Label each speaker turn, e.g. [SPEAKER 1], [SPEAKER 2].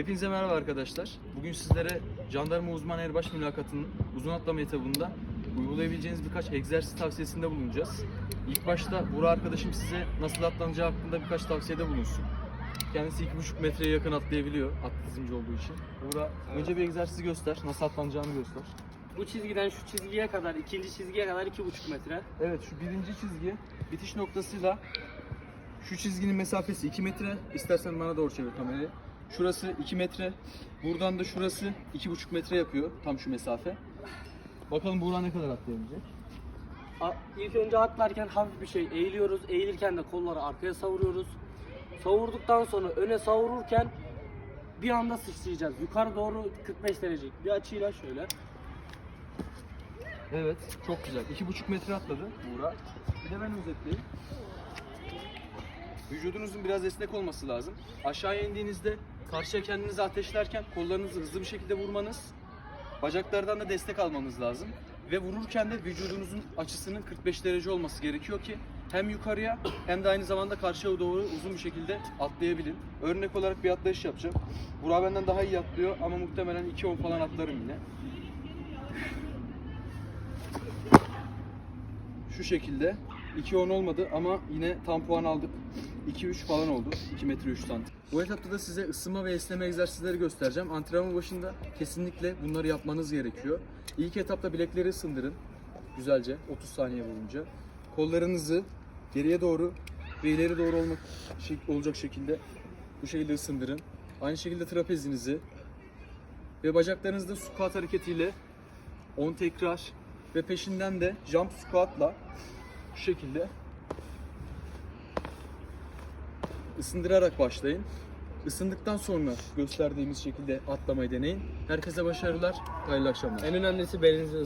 [SPEAKER 1] Hepinize merhaba arkadaşlar. Bugün sizlere jandarma uzman erbaş mülakatının uzun atlama etabında uygulayabileceğiniz birkaç egzersiz tavsiyesinde bulunacağız. İlk başta Burak arkadaşım size nasıl atlanacağı hakkında birkaç tavsiyede bulunsun. Kendisi 2,5 metreye yakın atlayabiliyor atletizmci olduğu için. Burak önce bir egzersizi göster, nasıl atlanacağını göster.
[SPEAKER 2] Bu çizgiden şu çizgiye kadar, ikinci çizgiye kadar 2,5 metre.
[SPEAKER 1] Evet şu birinci çizgi bitiş noktasıyla şu çizginin mesafesi 2 metre. İstersen bana doğru çevir kamerayı. Şurası 2 metre. Buradan da şurası 2,5 metre yapıyor tam şu mesafe. Bakalım Buğra ne kadar atlayabilecek?
[SPEAKER 2] A- İlk önce atlarken hafif bir şey eğiliyoruz. Eğilirken de kolları arkaya savuruyoruz. Savurduktan sonra öne savururken bir anda sıçrayacağız. Yukarı doğru 45 derecelik bir açıyla şöyle.
[SPEAKER 1] Evet çok güzel. 2,5 metre atladı Buğra. Bir de ben özetleyeyim. Vücudunuzun biraz esnek olması lazım. Aşağıya indiğinizde karşıya kendinizi ateşlerken kollarınızı hızlı bir şekilde vurmanız, bacaklardan da destek almanız lazım. Ve vururken de vücudunuzun açısının 45 derece olması gerekiyor ki hem yukarıya hem de aynı zamanda karşıya doğru uzun bir şekilde atlayabilin. Örnek olarak bir atlayış yapacağım. Burak benden daha iyi atlıyor ama muhtemelen 2-10 falan atlarım yine. Şu şekilde 2-10 olmadı ama yine tam puan aldık. 2-3 falan oldu. 2 metre 3 santim. Bu etapta da size ısınma ve esneme egzersizleri göstereceğim. Antrenman başında kesinlikle bunları yapmanız gerekiyor. İlk etapta bilekleri ısındırın. Güzelce 30 saniye boyunca. Kollarınızı geriye doğru ve ileri doğru olmak olacak şekilde bu şekilde ısındırın. Aynı şekilde trapezinizi ve bacaklarınızı da squat hareketiyle 10 tekrar ve peşinden de jump squat'la şu şekilde ısındırarak başlayın. Isındıktan sonra gösterdiğimiz şekilde atlamayı deneyin. Herkese başarılar, hayırlı akşamlar.
[SPEAKER 2] En önemlisi belinizi